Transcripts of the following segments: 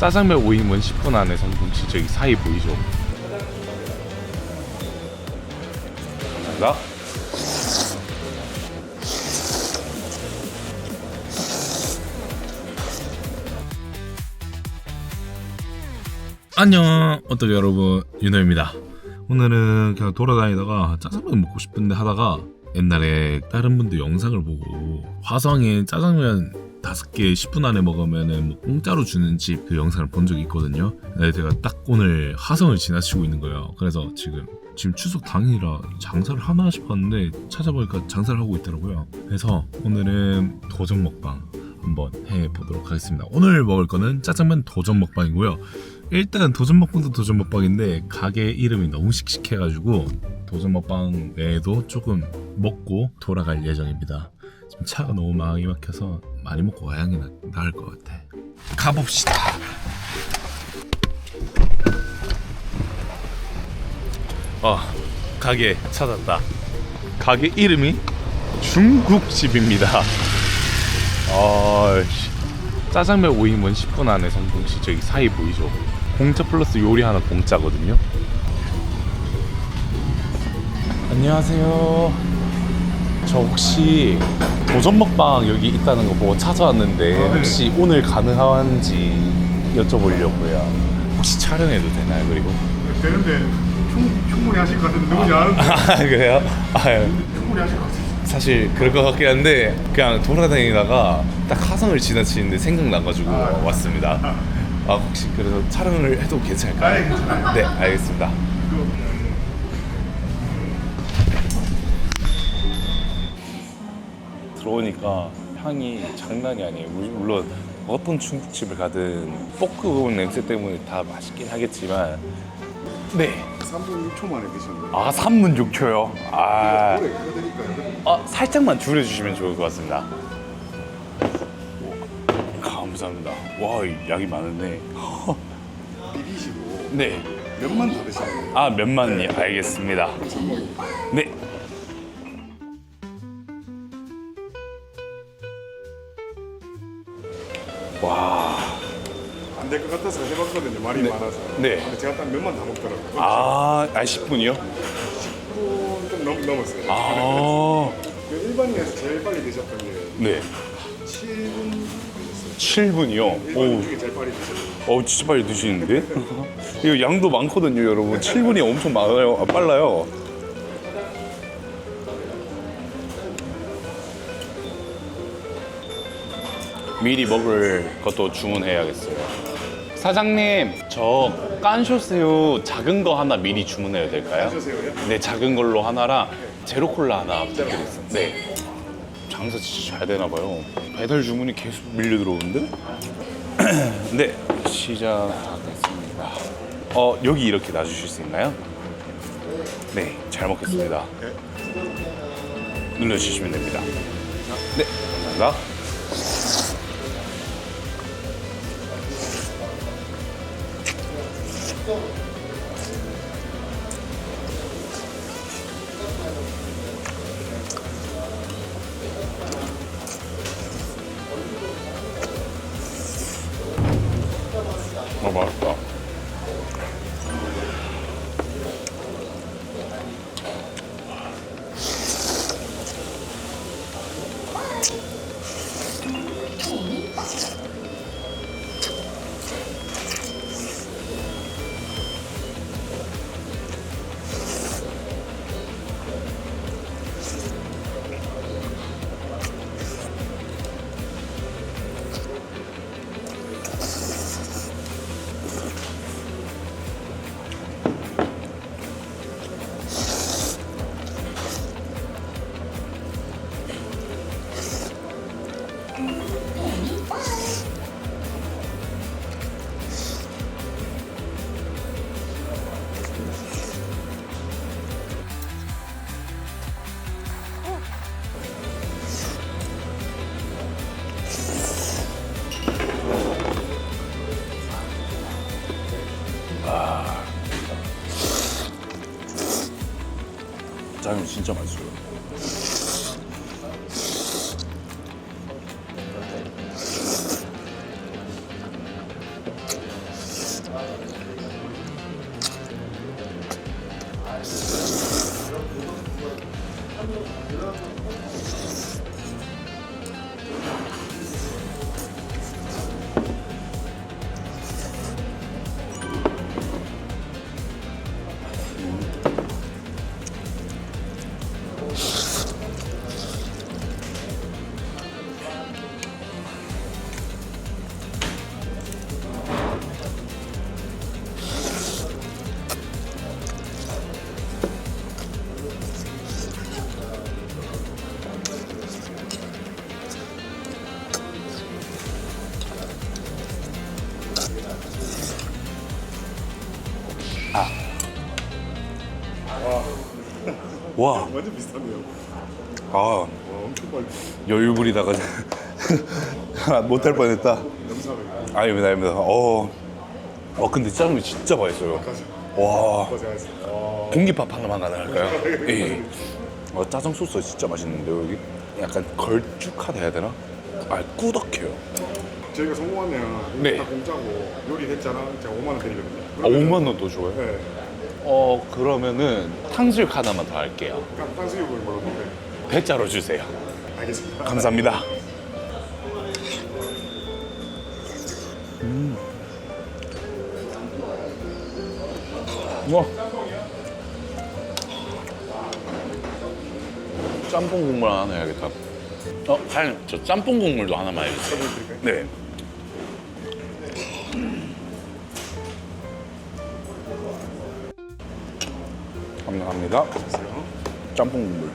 짜장면 5인분 10분 안에 성공시 저기 사이 보이죠? 나 안녕 어떻게 여러분 윤호입니다 오늘은 그냥 돌아다니다가 짜장면 먹고 싶은데 하다가 옛날에 다른 분들 영상을 보고 화성에 짜장면 다섯 개 10분 안에 먹으면은 뭐 공짜로 주는 집 그 영상을 본 적이 있거든요. 근데 제가 딱 오늘 화성을 지나치고 있는 거예요. 그래서 지금 지금 추석 당일이라 장사를 하나 싶었는데 찾아보니까 장사를 하고 있더라고요. 그래서 오늘은 도전 먹방 한번 해보도록 하겠습니다. 오늘 먹을 거는 짜장면 도전 먹방이고요. 일단 도전 먹방도 도전 먹방인데 가게 이름이 너무 씩씩해가지고 도전 먹방 외에도 조금 먹고 돌아갈 예정입니다. 지금 차가 너무 많이 막혀서 많이 먹고 나, 나을 것 같아. 가봅시다. 어 가게 찾았다 가게 이름이 중국집입니다 아 짜장면 5인분 10분 안에 성공 시 저기 사이 보이죠? 공짜 플러스 요리 하나 공짜거든요 안녕하세요 저 혹시 도전 먹방 여기 있다는 거 보고 찾아왔는데 혹시 오늘 가능한지 여쭤보려고요 혹시 촬영해도 되나요 그리고? 되는데 충, 충분히 하실 것 같은데 누군지 아는데 아 그래요? 아 예. 충분히 하실 것 같아요 사실 그럴 것 같긴 한데 그냥 돌아다니다가 딱 화성을 지나치는데 생각나가지고 왔습니다. 아 혹시 그래서 촬영을 해도 괜찮을까요? 아, 예, 괜찮아요. 네 알겠습니다. 들어오니까 향이 장난이 아니에요. 물- 물론 어떤 중국집을 가든 볶음 냄새 때문에 다 맛있긴 하겠지만 네. 3분 6초 만에 드셨는데 아 3분 6초요. 아. 오래 끓여드릴까요? 어, 살짝만 줄여주시면 좋을 것 같습니다. 오, 감사합니다. 와, 이 양이 많은데. 비비시고 네. 몇만 더 드시는 거예요? 아, 몇만이 알겠습니다. 네. 해봤거든요 말이 많아서 네. 근데 제가 딱 몇만 다 먹더라고요 아, 아 10분이요? 10분 좀 넘, 넘었어요 아, 그 일반인에서 제일 빨리 드셨던 게 네. 7분 드셨어요 7분이요? 일반인 오, 중에 제일 빨리 드셨어요 어, 진짜 빨리 드시는데? 이거 양도 많거든요, 여러분. 7분이 엄청 많아요. 아, 빨라요. 미리 먹을 것도 주문해야겠어요. 사장님, 저 깐쇼새우 작은 거 하나 미리 주문해도 될까요? 하셨어요? 네, 작은 걸로 하나랑 제로 콜라 하나 부탁드리겠습니다. 네. 장사 진짜 잘 되나 봐요. 배달 주문이 계속 밀려 들어오는데? 네, 시작하겠습니다. 어, 여기 이렇게 놔주실 수 있나요? 네, 잘 먹겠습니다. 눌러주시면 됩니다. 네, 감사합니다. 어, 맛있다. 짜장면 진짜 맛있어요. 와, 완전 비슷하네요. 아 와 엄청 빨리. 여유 부리다가 못할 뻔했다. 감사합니다. 아닙니다, 아닙니다. 어, 어 근데 짜장면 진짜 맛있어요. 와, 고생하셨습니다. 아, 공깃밥 하나만 가능할까요? 예. 어, 짜장 소스 진짜 맛있는데요 여기? 약간 걸쭉하다 해야 되나? 아 꾸덕해요. 저희가 성공하면 네. 다 공짜고 요리 했잖아. 제가 5만 원 드리거든요. 아, 5만 원도 줘요? 네. 어 그러면은 탕수육 하나만 더 할게요. 그럼 탕수육을 뭐라고 해? 배짜로 주세요. 알겠습니다. 감사합니다. 음. 와. 짬뽕 국물 하나 해야겠다. 어, 사장님, 저 짬뽕 국물도 하나만 해주세요. 네. 감사합니다. 짬뽕 국물.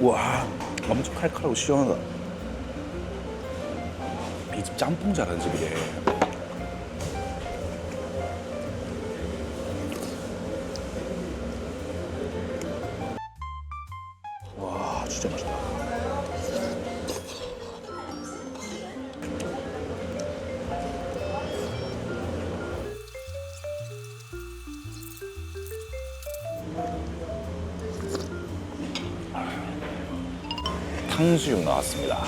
와 엄청 칼칼하고 시원하다 이 집 짬뽕 잘하는 집이래 탕수육 나왔습니다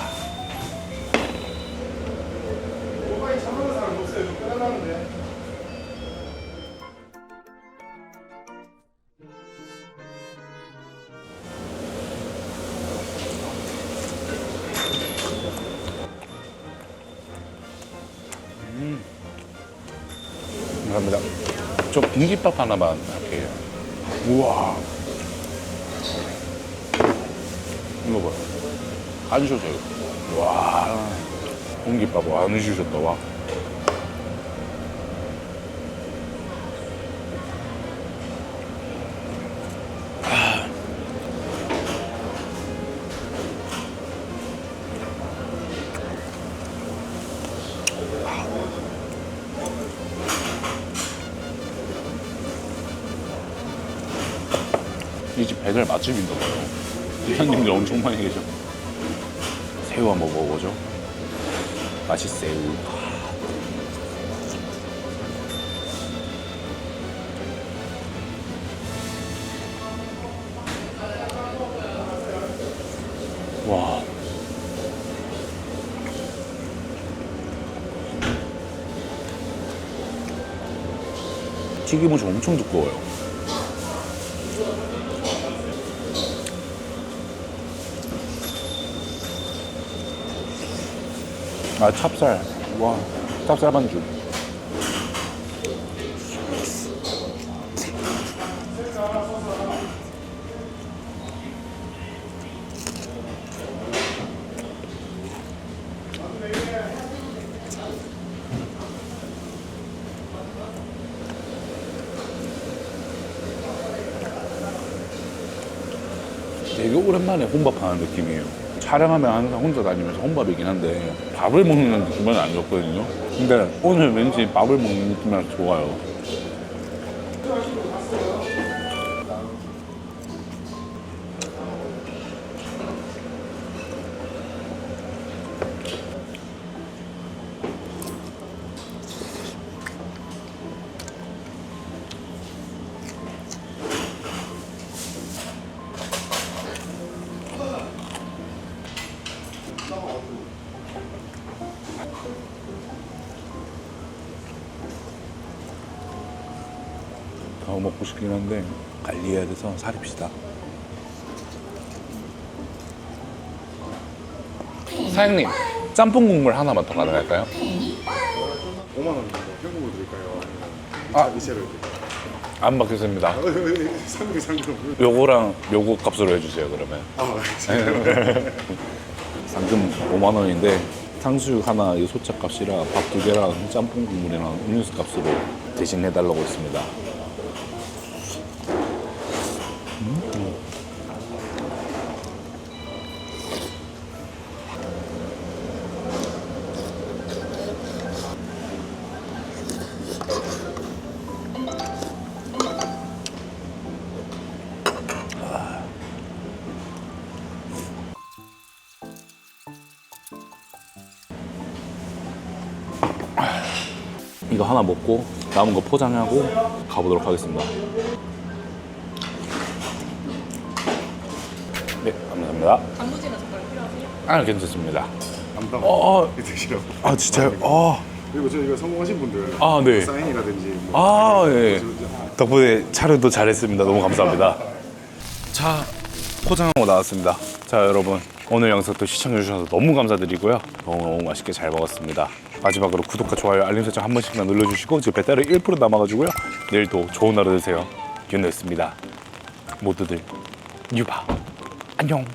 음. 감사합니다. 저 공깃밥 하나만 할게요. 우와. 이거 봐. 안 주셔요. 와. 공깃밥 안 주셨다, 와. 배달 맛집인가 봐요. 이사님들 엄청 많이 계셔. 새우 한번 먹어보죠. 맛있새우. 와. 튀김옷이 엄청 두꺼워요. 아 찹쌀 와 찹쌀 반죽 되게 오랜만에 혼밥하는 느낌이에요. 촬영하면 혼자 다니면서 혼밥이긴 한데 밥을 먹는 기분은 아니었거든요. 근데 오늘 왠지 밥을 먹는 느낌이라서 좋아요. 먹고 싶긴 한데 관리해야 돼서 살이 비싸. 사장님 짬뽕 국물 하나만 더 가능할까요? 5만 원 정도 현금으로 드릴까요? 아. 아, 드릴까요? 안 받겠습니다. 상금 상금. 요거랑 요거 값으로 해주세요 그러면. 아. 상금 5만 원인데 탕수육 하나 이 소차 값이랑 밥 두 개랑 짬뽕 국물이랑 음료수 값으로 대신 해달라고 했습니다. 이거 하나 먹고 남은 거 포장하고 가보도록 하겠습니다. 네, 감사합니다. 단무지는 젓갈 필요하세요? 아, 괜찮습니다. 담당 어, 드시라고. 아 진짜요? 아, 그리고 저희가 성공하신 분들 아 네. 사인이라든지 뭐 아, 예. 덕분에 촬영도 잘했습니다. 너무 감사합니다. 자, 포장하고 나왔습니다. 자, 여러분. 오늘 영상도 시청해주셔서 너무 감사드리고요. 너무너무 맛있게 잘 먹었습니다. 마지막으로 구독과 좋아요, 알림 설정 한 번씩만 눌러주시고 지금 배달이 1% 남아가지고요. 내일도 좋은 하루 되세요. 윤호였습니다. 모두들 유바. 안녕.